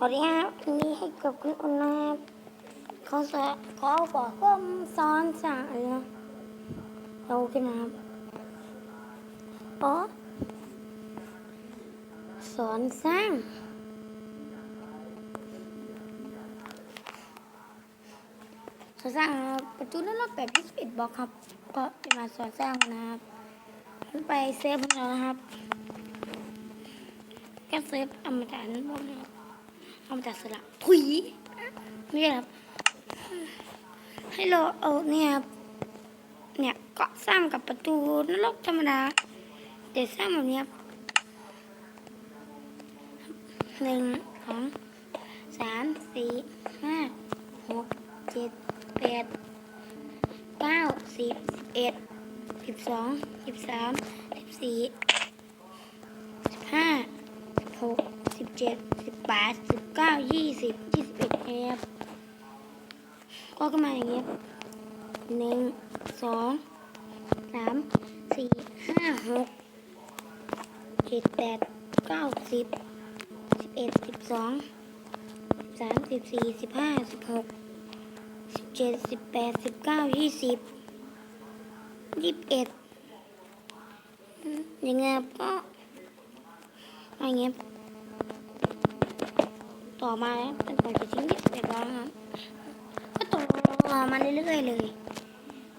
สวัสดีครับวันนี้ให้กับคุณอุ่นนะครับขอสอขอบอกว่าสอนสั่งอะไรนะเราขึ้นนะครับอ๋อสอนสร้างสอนสร้างครับประตูนั้นรอบแบบ21บล็อกครับ ก็จะมาสอนสร้างนะครับไปเซฟมันแล้วนะครับก็เซฟอมตะนั้นพวกนี้ครับ เอามาจากสระถุยไม่ใช่ครับ ให้เราเอาเนี่ยครับเนี่ยก็สร้างกับประตูนรกธรรมดาเดี๋ยวสร้างแบบนี้ครับหนึ่งสองสามสี่ห้าหกเจ็ดแปดเก้าสิบสิบเอ็ดสิบสองสิบสามสิบสี่สิบห้าสิบหกสิบเจ็ดสิบแปดสิบ เก้ายี่สิบยี่สิบเอ็ดครับก็ขึ้นมาอย่างเงี้ยหนึ่งสองสามสี่ห้าหกเจ็ดแปดเก้าสิบสิบเอ็ดสิบสองสิบสามสิบสี่สิบห้าสิบหกสิบเจ็ดสิบแปดสิบเก้ายี่สิบยี่สิบเอ็ดอย่างเงี้ยก็อย่างเงี้ย ต่อมาเป็นต่อจากชิ้นที่สิบแล้วนะครับก็ต่อมาเรื่อยๆเลย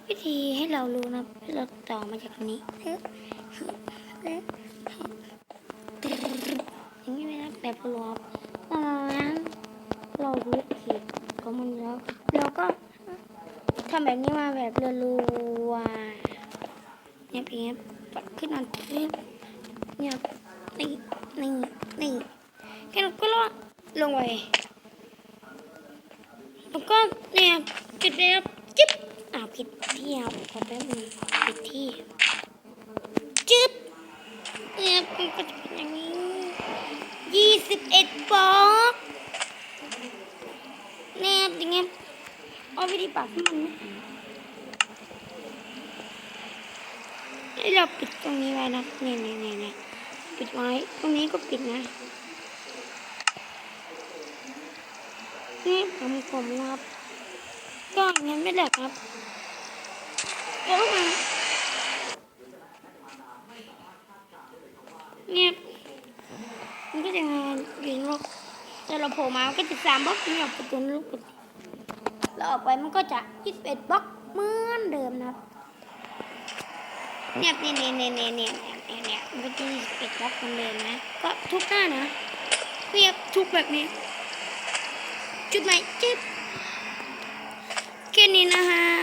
วิธีให้เรารู้นะเราต่อมาจากนนี้เอ๊ะเอ๊ะอย่างนี้ไม่ได้แบบรอบตอนนั้นเรารู้ขีดของมันแล้วเราก็ทำแบบนี้มาแบบรัวๆเนี่ยเพียงปัดขึ้นมาเนี่ยนี่นี่นี่แค่นั้นก็ลง ลงไปแล้วก็เนี่ยจุดเดียวจิ๊บอ้าวผิดที่ครับขอแป๊บนึงผิดที่จิ๊บเนี่ยมันก็จะเป็นอย่างนี้ยี่สิบเอ็ดบล็อกเนี่ยอย่างเงี้ยเอาวิธีปรับให้มันไม่หายให้เราปิดตรงนี้ไว้นะเนี่ยเนี่ยเนี่ยเนี่ยปิดไว้ตรงนี้ก็ปิดนะ นี่ผมผมนะครับก็งั้นไม่แหลกครับแล้วมาเนี่ยมันก็จะงานยู่นอกแต่เราโผล่มาก็จะสามบล็อกนี่แบบประตูนลูกประตูเราออกไปมันก็จะยี่สิบเอ็ดบล็อกเหมือนเดิมนะครับเนี่ยเนี่ยเนี่ยเนี่ยเนี่ยเนี่ยเนี่ยมันก็จะยี่สิบเอ็ดบล็อกเหมือนเดิมนะ ก็ทุกหน้านะเรียบทุกแบบนี้ จุดไหนจิ๊บแค่นี้นะฮะ